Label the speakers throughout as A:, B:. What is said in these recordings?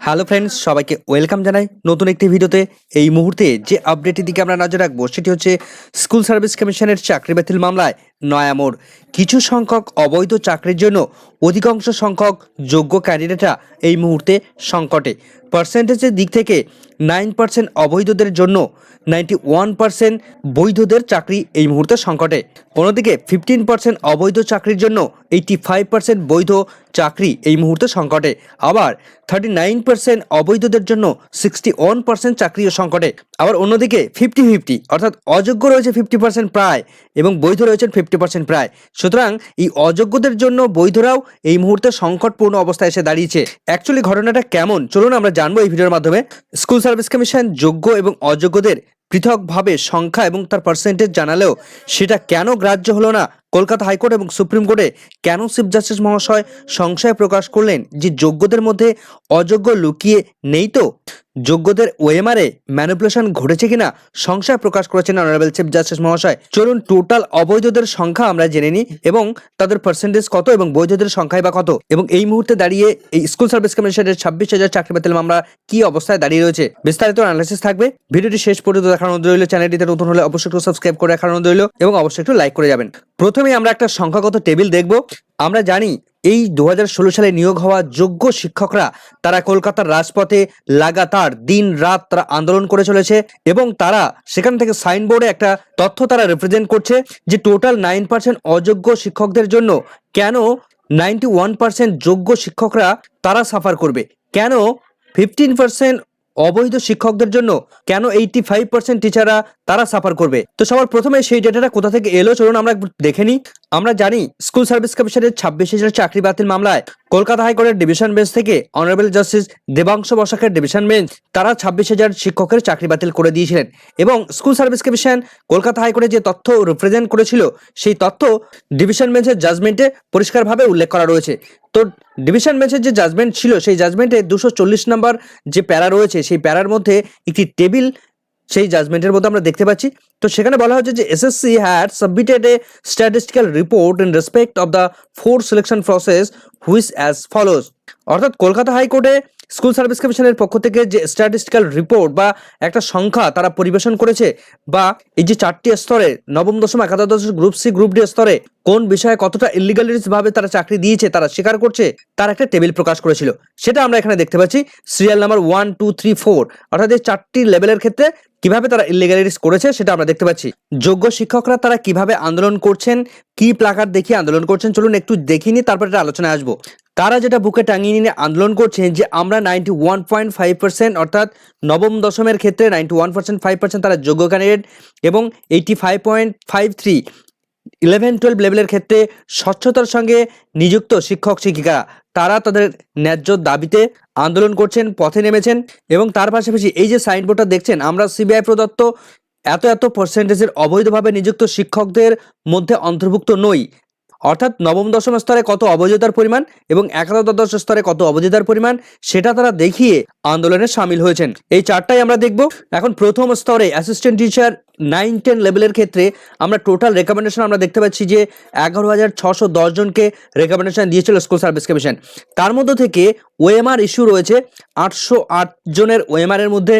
A: Hello friends সবাইকে welcome জানাই নতুন একটি ভিডিওতে। এই মুহূর্তে যে আপডেটের দিকে আমরা নজর রাখব, সেটি হচ্ছে স্কুল সার্ভিস কমিশনের চাকরি বাতিল মামলায় নয়ামোড় কিছু সংখ্যক অবৈধ চাকরির জন্য অধিকাংশ সংখ্যক যোগ্য ক্যান্ডিডেটরা এই মুহূর্তে সংকটে। পার্সেন্টেজের দিক থেকে নাইন পার্সেন্ট অবৈধদের জন্য নাইনটি ওয়ান পার্সেন্ট বৈধদের চাকরি এই মুহূর্তে সংকটে। অন্যদিকে ফিফটিন পার্সেন্ট অবৈধ চাকরির জন্য এইটি ফাইভ পার্সেন্ট বৈধ চাকরি এই মুহূর্তে সংকটে। আবার থার্টি নাইন পার্সেন্ট অবৈধদের জন্য সিক্সটি ওয়ান পার্সেন্ট চাকরিও সংকটে। আবার অন্যদিকে ফিফটি ফিফটি অর্থাৎ অযোগ্য রয়েছে ফিফটি পার্সেন্ট প্রায় এবং বৈধ রয়েছেন ফিফটি পার্সেন্ট প্রায়। সুতরাং এই অযোগ্যদের জন্য বৈধরাও এই মুহূর্তে সংকটপূর্ণ অবস্থায় এসে দাঁড়িয়েছে। অ্যাকচুয়ালি ঘটনাটা কেমন? চলুন আমরা জানব এই ভিডিওর মাধ্যমে। স্কুল সার্ভিস কমিশন যোগ্য এবং অযোগ্যদের পৃথকভাবে সংখ্যা এবং তার পার্সেন্টেজ জানালেও সেটা কেন গ্রাহ্য হলো না? কলকাতা হাইকোর্ট এবং সুপ্রিম কোর্টে কেন চিফ জাস্টিস মহাশয় সংশয় প্রকাশ করলেন যে যোগ্যদের মধ্যে অযোগ্য লুকিয়ে নেই তো? যোগ্যদের ওএমআরে ম্যানিপুলেশন ঘটেছে কিনা সংশয় প্রকাশ করেছেন অনারেবল চিফ জাস্টিস মহাশয়। চলুন টোটাল অবৈধদের সংখ্যা আমরা জেনে নিই এবং তাদের পার্সেন্টেজ কত এবং বৈধদের সংখ্যাই বা কত? এবং এই মুহূর্তে দাঁড়িয়ে এই স্কুল সার্ভিস কমিশনের ছাব্বিশ হাজার চাকরি বাতিল মামলা কি অবস্থায় দাঁড়িয়ে রয়েছে? বিস্তারিত অ্যানালিসিস থাকবে। ভিডিওটি শেষ পর্যন্ত অনুরোধ রইল। চ্যানেলটিতে নতুন হলে অবশ্যই একটু সাবস্ক্রাইব করে অনুরোধ রইল এবং অবশ্যই একটু লাইক করে যাবেন। প্রথমে আমরা একটা সংখ্যাগত টেবিল দেখব। আমরা জানি এই দু হাজার ষোলো সালে নিয়োগ হওয়া যোগ্য শিক্ষকরা, তারা কলকাতার রাজপথে লাগাতার দিন রাত তারা আন্দোলন করে চলেছে এবং তারা সেখান থেকে সাইনবোর্ডে একটা তথ্য তারা রিপ্রেজেন্ট করছে যে টোটাল নাইন পার্সেন্ট অযোগ্য শিক্ষকদের জন্য কেন নাইনটি ওয়ান পার্সেন্ট যোগ্য শিক্ষকরা তারা সাফার করবে? কেন ফিফটিন পার্সেন্ট অবৈধ শিক্ষকদের জন্য কেন এইটি ফাইভ পার্সেন্ট টিচাররা তারা সাফার করবে? তো সবার প্রথমে সেই ডেটাটা কোথা থেকে এলো? চলুন আমরা দেখে নিই। আমরা জানি, স্কুল সার্ভিস কমিশনের ছাব্বিশ হাজার চাকরি বাতিল মামলায় কলকাতা হাইকোর্টের ডিভিশন বেঞ্চ থেকে অনারেবল জাস্টিস দেবাংশ বসাকের ডিভিশন বেঞ্চ তারা ছাব্বিশ হাজার শিক্ষকের চাকরি বাতিল করে দিয়েছিলেন এবং স্কুল সার্ভিস কমিশন কলকাতা হাইকোর্টে যে তথ্য রিপ্রেজেন্ট করেছিল, সেই তথ্য ডিভিশন বেঞ্চের জাজমেন্টে পরিষ্কারভাবে উল্লেখ করা রয়েছে। তো ডিভিশন বেঞ্চের যে জাজমেন্ট ছিল, সেই জাজমেন্টে দুশো চল্লিশ নম্বর যে প্যারা রয়েছে, সেই প্যারার মধ্যে একটি টেবিল সেই জাজমেন্টের মধ্যে আমরা দেখতে পাচ্ছি। তো সেখানে বলা হচ্ছে যে SSC had submitted a statistical report in respect of the four selection process which as follows অর্থাৎ কলকাতা হাইকোর্টে স্কুল সার্ভিস কমিশনের পক্ষ থেকে যে স্ট্যাটিস্টিক্যাল রিপোর্ট বা একটা সংখ্যা তারা পরিবেশন করেছে বা এই যে চারটি স্তরে, নবম, দশম, একাদশ গ্রুপ সি গ্রুপ ডি স্তরে কোন বিষয়ে কতটা ভাবে তারা চাকরি দিয়েছে, তারা স্বীকার করছে, তার একটা টেবিল প্রকাশ করেছিল। সেটা আমরা এখানে দেখতে পাচ্ছি। Serial number one two three four অর্থাৎ এই চারটি লেভেলের ক্ষেত্রে কীভাবে তারা ইলিগালিটিস করেছে সেটা আমরা দেখতে পাচ্ছি। যোগ্য শিক্ষকরা তারা কীভাবে আন্দোলন করছেন, কি প্লাকার দেখিয়ে আন্দোলন করছেন, চলুন একটু দেখিনি তারপর এটা আলোচনায় আসব। তারা যেটা বুকে টাঙিয়ে নিয়ে আন্দোলন করছেন যে আমরা ninety one point five percent অর্থাৎ নবম দশমের ক্ষেত্রে ninety one percent five percent তারা যোগ্য ক্যান্ডিডেট এবং eighty five point five three eleven twelve লেভেলের ক্ষেত্রে স্বচ্ছতার সঙ্গে নিযুক্ত শিক্ষক শিক্ষিকারা তারা তাদের ন্যায্য দাবিতে আন্দোলন করছেন, পথে নেমেছেন এবং তার পাশাপাশি এই যে সাইনবোর্ডটা দেখছেন, আমরা সিবিআই প্রদত্ত এত এত পার্সেন্টেজের অবৈধভাবে নিযুক্ত শিক্ষকদের মধ্যে অন্তর্ভুক্ত নই। অর্থাৎ নবম, দশম স্তরে কত অবৈধতার পরিমাণ এবং একাদশ স্তরে কত অবৈধতার পরিমাণ, সেটা তারা দেখিয়ে আন্দোলনে সামিল হয়েছেন। এই চারটাই আমরা দেখব। এখন প্রথম স্তরে অ্যাসিস্ট্যান্ট টিচার নাইন টেন লেভেলের ক্ষেত্রে আমরা টোটাল রেকমেন্ডেশন আমরা দেখতে পাচ্ছি যে এগারো হাজার ছশো দশজনকে রেকমেন্ডেশন দিয়েছিল স্কুল সার্ভিস কমিশন তার মধ্যে থেকে ওএমআর ইস্যু রয়েছে। আটশো আট জনের ওএমআর এর মধ্যে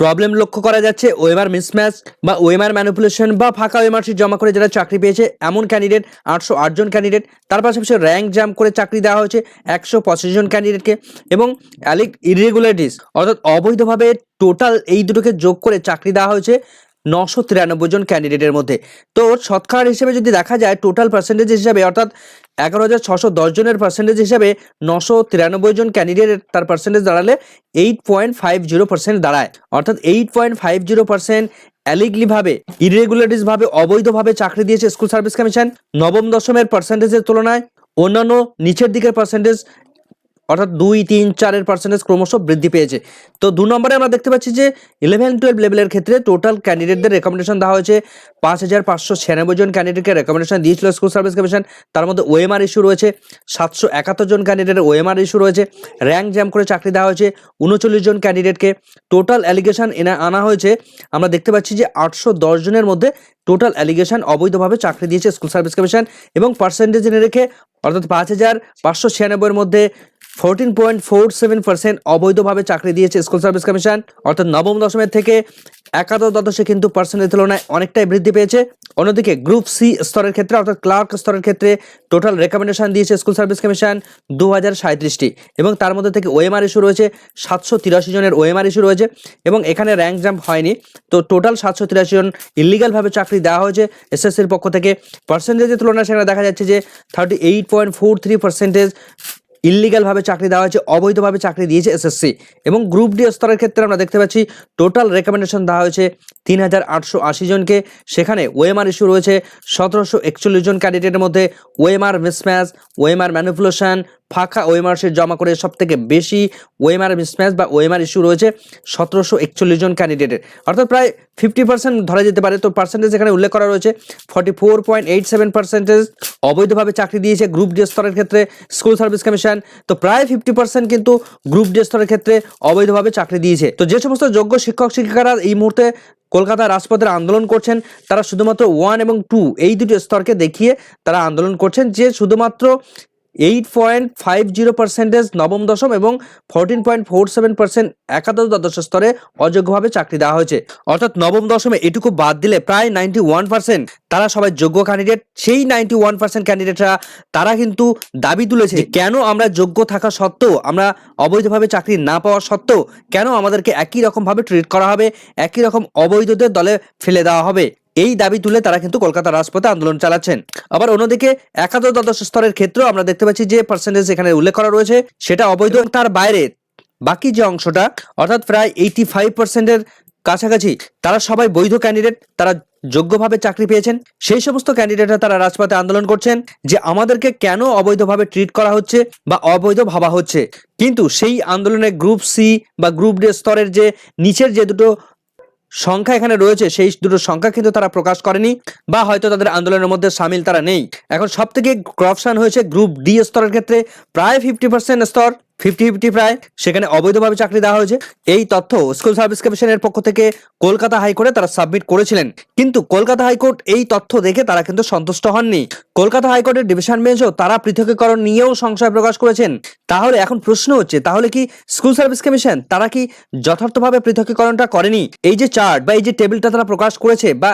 A: প্রবলেম লক্ষ্য করা যাচ্ছে ওয়েমার মিসম্যাচ বা ওএমআর ম্যানিপুলেশন বা ফাঁকা ওএমআর শিট জমা করে যারা চাকরি পেয়েছে, এমন ক্যান্ডিডেট আটশো আট জন ক্যান্ডিডেট তার পাশাপাশি র্যাঙ্ক জাম্প করে চাকরি দেওয়া হয়েছে একশো পঁচিশ জন ক্যান্ডিডেটকে এবং অ্যালিক ইরেগুলারিটিস অর্থাৎ অবৈধভাবে টোটাল এই দুটোকে যোগ করে চাকরি দেওয়া হয়েছে নশো তিরানব্বই জন ক্যান্ডিডেটের মধ্যে। তো শতকরা হিসেবে যদি দেখা যায় টোটাল পার্সেন্টেজ হিসাবে, অর্থাৎ এগারো হাজার ছশো দশ জনের পার্সেন্টেজ হিসাবে নশো তিরানব্বই জন ক্যান্ডিডেট তার পার্সেন্টেজ দাঁড়ালে eight point five zero percent দাঁড়ায়। অর্থাৎ eight point five zero percent অ্যালিগলিভাবে ভাবে ইরেগুলারিটিস ভাবে অবৈধভাবে চাকরি দিয়েছে স্কুল সার্ভিস কমিশন নবম দশমের পার্সেন্টেজের তুলনায় অন্যান্য নিচের দিকের পার্সেন্টেজ অর্থাৎ দুই, তিন, চারের পার্সেন্টেজ ক্রমশ বৃদ্ধি পেয়েছে। তো দু নম্বরে আমরা দেখতে পাচ্ছি যে ইলেভেন টুয়েলভ লেভেলের ক্ষেত্রে টোটাল ক্যান্ডিডেটদের রেকমেন্ডেশন দেওয়া হয়েছে। পাঁচ হাজার পাঁচশো ছিয়ানব্বই জন ক্যান্ডিডেটকে রেকমেন্ডেশন দিয়েছিল স্কুল সার্ভিস কমিশন তার মধ্যে ওএমআর ইস্যু রয়েছে, সাতশো একাত্তর জন ক্যান্ডিডেটের ওএমআর ইস্যু রয়েছে। র্যাঙ্ক জ্যাম করে চাকরি দেওয়া হয়েছে, উনচল্লিশ জন ক্যান্ডিডেটকে টোটাল অ্যালিগেশন এনে আনা হয়েছে, আমরা দেখতে পাচ্ছি যে আটশো দশ জনের মধ্যে টোটাল অ্যালিগেশন অবৈধভাবে চাকরি দিয়েছে স্কুল সার্ভিস কমিশন এবং পার্সেন্টেজ এনে রেখে অর্থাৎ পাঁচ হাজার পাঁচশো ছিয়ানব্বইয়ের মধ্যে fourteen point four seven percent অবৈধভাবে চাকরি দিয়েছে স্কুল সার্ভিস কমিশন। অর্থাৎ নবম দশমের থেকে একাদশ দ্বাদশে কিন্তু পার্সেন্টের তুলনায় অনেকটাই বৃদ্ধি পেয়েছে। অন্যদিকে গ্রুপ সি স্তরের ক্ষেত্রে, অর্থাৎ ক্লার্ক স্তরের ক্ষেত্রে টোটাল রেকমেন্ডেশন দিয়েছে স্কুল সার্ভিস কমিশন দু হাজার সাঁত্রিশটি এবং তার মধ্যে থেকে ওএমআর ইস্যু রয়েছে, সাতশো তিরাশি জনের ওএমআর ইস্যু রয়েছে, এবং এখানে র্যাঙ্ক জাম্প হয়নি। তো টোটাল সাতশো তিরাশি জন ইলিগালভাবে চাকরি দেওয়া হয়েছে এসএসসির পক্ষ থেকে। পার্সেন্টেজের তুলনায় সেখানে দেখা যাচ্ছে যে thirty eight point four three percentage ইলিগালভাবে চাকরি দেওয়া হয়েছে, অবৈধভাবে চাকরি দিয়েছে এসএসসি এবং গ্রুপ ডি স্তরের ক্ষেত্রে আমরা দেখতে পাচ্ছি টোটাল রেকমেন্ডেশন দেওয়া হয়েছে তিন হাজার আটশো আশি জনকে। সেখানে ওএমআর ইস্যু রয়েছে, সতেরোশো একচল্লিশ জন ক্যান্ডিডেটের মধ্যে ওএমআর মিসম্যাচ ওএমআর ম্যানিপুলেশন ফাঁকা ওএমআর শিট জমা করে সব থেকে বেশি ওএমআর মিসম্যাচ বা ওএমআর ইস্যু রয়েছে সতেরোশো একচল্লিশ জন ক্যান্ডিডেটের অর্থাৎ প্রায় ফিফটি পার্সেন্ট ধরা যেতে পারে। তো পার্সেন্টেজ এখানে উল্লেখ করা রয়েছে। Forty four point eight seven percentage অবৈধভাবে চাকরি দিয়েছে গ্রুপ ডি স্তরের ক্ষেত্রে স্কুল সার্ভিস কমিশন তো প্রায় ফিফটি পার্সেন্ট কিন্তু গ্রুপ ডি স্তরের ক্ষেত্রে অবৈধভাবে চাকরি দিয়েছে। তো যে সমস্ত যোগ্য শিক্ষক শিক্ষিকারা এই মুহূর্তে কলকাতা রাজপথের আন্দোলন করছেন, তারা শুধুমাত্র ওয়ান এবং টু এই দুটি স্তরকে দেখিয়ে তারা আন্দোলন করছেন। যে শুধুমাত্র eight point five zero percentage নবম দশম এবং fourteen point four seven percent একাদশ দ্বাদশ স্তরে অযোগ্যভাবে চাকরি দেওয়া হয়েছে। অর্থাৎ নবম দশমে এটুকু বাদ দিলে প্রায় নাইনটি ওয়ান পার্সেন্ট তারা সবাই যোগ্য ক্যান্ডিডেট সেই নাইনটি ওয়ান পার্সেন্ট ক্যান্ডিডেটরা তারা কিন্তু দাবি তুলেছে কেন আমরা যোগ্য থাকা সত্ত্বেও, আমরা অবৈধভাবে চাকরি না পাওয়া সত্ত্বেও কেন আমাদেরকে একই রকমভাবে ট্রিট করা হবে, একই রকম অবৈধদের দলে ফেলে দেওয়া হবে? এই দাবি তুলে তারা কিন্তু কলকাতা রাজপথে আন্দোলন চালাচ্ছেন। আবার অন্যদিকে একাদশ দ্বাদশ স্তরের ক্ষেত্রেও আমরা দেখতে পাচ্ছি যে পার্সেন্টেজ এখানে উল্লেখ করা রয়েছে, সেটা অবৈধ তার বাইরে বাকি যে অংশটা, অর্থাৎ প্রায় এইটি ফাইভ পার্সেন্টের কাছাকাছি তারা সবাই বৈধ ক্যান্ডিডেট তারা যোগ্যভাবে চাকরি পেয়েছেন। সেই সমস্ত ক্যান্ডিডেটরা তারা রাজপথে আন্দোলন করছেন যে আমাদেরকে কেন অবৈধভাবে ট্রিট করা হচ্ছে বা অবৈধ ভাবা হচ্ছে। কিন্তু সেই আন্দোলনে গ্রুপ সি বা গ্রুপ ডি স্তরের যে নিচের যে দুটো সংখ্যা এখানে রয়েছে, সেই দুটো সংখ্যা কিন্তু তারা প্রকাশ করেনি বা হয়তো তাদের আন্দোলনের মধ্যে সামিল তারা নেই। এখন সব থেকে করপশন হয়েছে গ্রুপ ডি স্তরের ক্ষেত্রে, প্রায় ফিফটি পার্সেন্ট স্তর। ফিফটি ফিফটি প্রায়। সেখানে অবৈধভাবে চাকরি দেওয়া হয়েছে। এই তথ্য স্কুল সার্ভিস কমিশনের পক্ষ থেকে কলকাতা হাইকোর্টে তারা সাবমিট করেছিলেন। কিন্তু কলকাতা হাইকোর্ট এই তথ্য দেখে তারা কিন্তু সন্তুষ্ট হননি। কলকাতা হাইকোর্টের ডিভিশন বেঞ্চও তারা পৃথকীকরণ নিয়েও সংশয় প্রকাশ করেছেন। তাহলে এখন প্রশ্ন হচ্ছে, তাহলে কি স্কুল সার্ভিস কমিশন তারা কি যথার্থভাবে পৃথকীকরণটা করেনি? এই যে চার্ট বা এই যে টেবিলটা তারা প্রকাশ করেছে বা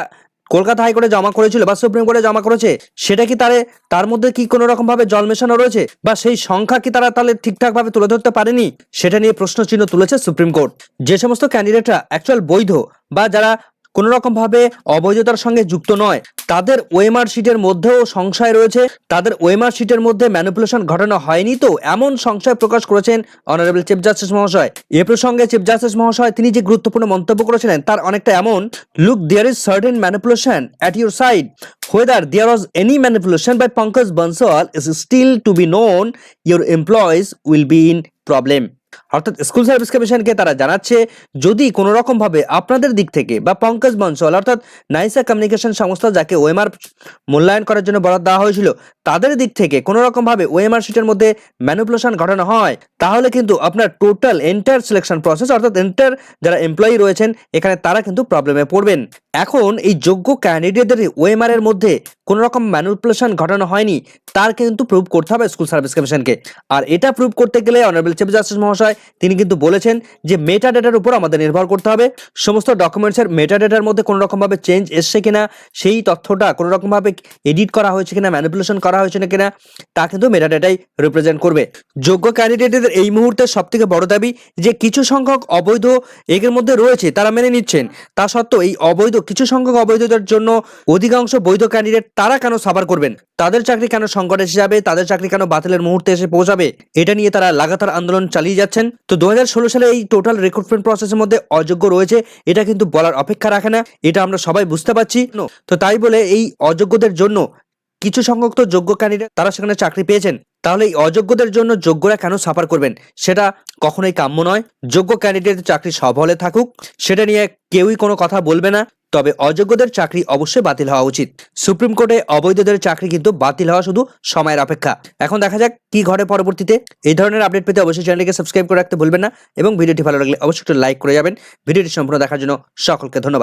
A: কলকাতা হাইকোর্টে জমা করেছিল বা সুপ্রিম কোর্টে জমা করেছে, সেটা কি তারে, তার মধ্যে কি কোনো রকম ভাবে জল মেশানো রয়েছে? বা সেই সংখ্যা কি তারা তাহলে ঠিকঠাক ভাবে তুলে ধরতে পারেনি? সেটা নিয়ে প্রশ্ন চিহ্ন তুলেছে সুপ্রিম কোর্ট। যে সমস্ত ক্যান্ডিডেটরা অ্যাকচুয়াল বৈধ বা যারা কোনো রকম ভাবে অবৈধতার সঙ্গে যুক্ত নয়। তাদের ওএমআর শিটের মধ্যেও সংশয় রয়েছে। তাদের ওএমআর শিটের মধ্যে ম্যানিপুলেশন ঘটানো হয়নি তো, এমন সংশয় প্রকাশ করেছেন অনারেবল চিফ জাস্টিস মহাশয়। এ প্রসঙ্গে চিফ জাস্টিস মহাশয় তিনি যে গুরুত্বপূর্ণ মন্তব্য করেছিলেন তার অনেকটা এমন look there is certain manipulation at your side whether there was any manipulation by Pankaj Bansal is still to be known. Your employees will be in problem. অর্থাৎ স্কুল সার্ভিস কমিশনকে তারা জানাচ্ছে, যদি কোনো রকম ভাবে আপনাদের দিক থেকে বা পঙ্কজ বনসল, অর্থাৎ নাইসা কমিউনিকেশন সংস্থা যাকে ওএমআর মূল্যায়ন করার জন্য বরাদ দেওয়া হয়েছিল, তাদের দিক থেকে কোনো রকম ভাবে ওএমআর শিটের মধ্যে ম্যানিপুলেশন ঘটানো হয়, তাহলে কিন্তু আপনার টোটাল এন্টার সিলেকশন প্রসেস, অর্থাৎ এন্টার যারা এমপ্লয়ি রয়েছেন, এখানে তারা কিন্তু প্রবলেমে পড়বেন। এখন এই যোগ্য ক্যান্ডিডেটদের ওএমআর এর মধ্যে কোনো রকম ম্যানিপুলেশন ঘটানো হয়নি, তার কিন্তু প্রুভ করতে হবে স্কুল সার্ভিস কমিশনকে। আর এটা প্রুভ করতে গেলে অনারেবল চিফ জাস্টিস মহাশয় তিনি কিন্তু বলেছেন যে মেটা ডেটার উপর আমাদের নির্ভর করতে হবে। সমস্ত ডকুমেন্টসের মেটা ডেটার মধ্যে কোনো রকমভাবে চেঞ্জ এসছে কিনা, সেই তথ্যটা কোনো রকমভাবে এডিট করা হয়েছে কিনা ম্যানিপুলেশন করা হয়েছে না কিনা, তা কিন্তু মেটা ডেটাই রিপ্রেজেন্ট করবে। যোগ্য ক্যান্ডিডেটদের এই মুহূর্তে সব থেকে বড় দাবি যে কিছু সংখ্যক অবৈধ এর মধ্যে রয়েছে, তারা মেনে নিচ্ছেন। তা সত্ত্বেও এই অবৈধ, কিছু সংখ্যক অবৈধদের জন্য অধিকাংশ বৈধ ক্যান্ডিডেট তারা কেন সাফার করবেন? তাদের চাকরি কেন সংকট এসে যাবে? তাদের চাকরি কেন বাতিলের মুহূর্তে এসে পৌঁছাবে? এটা নিয়ে তারা লাগাতার আন্দোলন চালিয়ে যাচ্ছেন। তো দু হাজার ষোলো সালে এই টোটাল রিক্রুটমেন্ট প্রসেসের মধ্যে অযোগ্য রয়েছে, এটা কিন্তু বলার অপেক্ষা রাখে না, এটা আমরা সবাই বুঝতে পারছি। তো তাই বলে এই অযোগ্যদের জন্য কিছু সংখ্যক তো যোগ্য ক্যান্ডিডেট তারা সেখানে চাকরি পেয়েছেন, তাহলে এই অযোগ্যদের জন্য যোগ্যরা কেন সাফার করবেন? সেটা কখনোই কাম্য নয়। যোগ্য ক্যান্ডিডেট চাকরি সব হলে থাকুক, সেটা নিয়ে কেউই কোনো কথা বলবে না। তবে অযোগ্যদের চাকরি অবশ্যই বাতিল হওয়া উচিত। সুপ্রিম কোর্টে অবৈধদের চাকরি কিন্তু বাতিল হওয়া শুধু সময়ের অপেক্ষা। এখন দেখা যাক কি ঘটে পরবর্তীতে। এই ধরনের আপডেট পেতে অবশ্যই চ্যানেলকে সাবস্ক্রাইব করে রাখতে ভুলবেন না এবং ভিডিওটি ভালো লাগলে অবশ্যই একটু লাইক করে যাবেন। ভিডিওটি সম্পূর্ণ দেখার জন্য সকলকে ধন্যবাদ।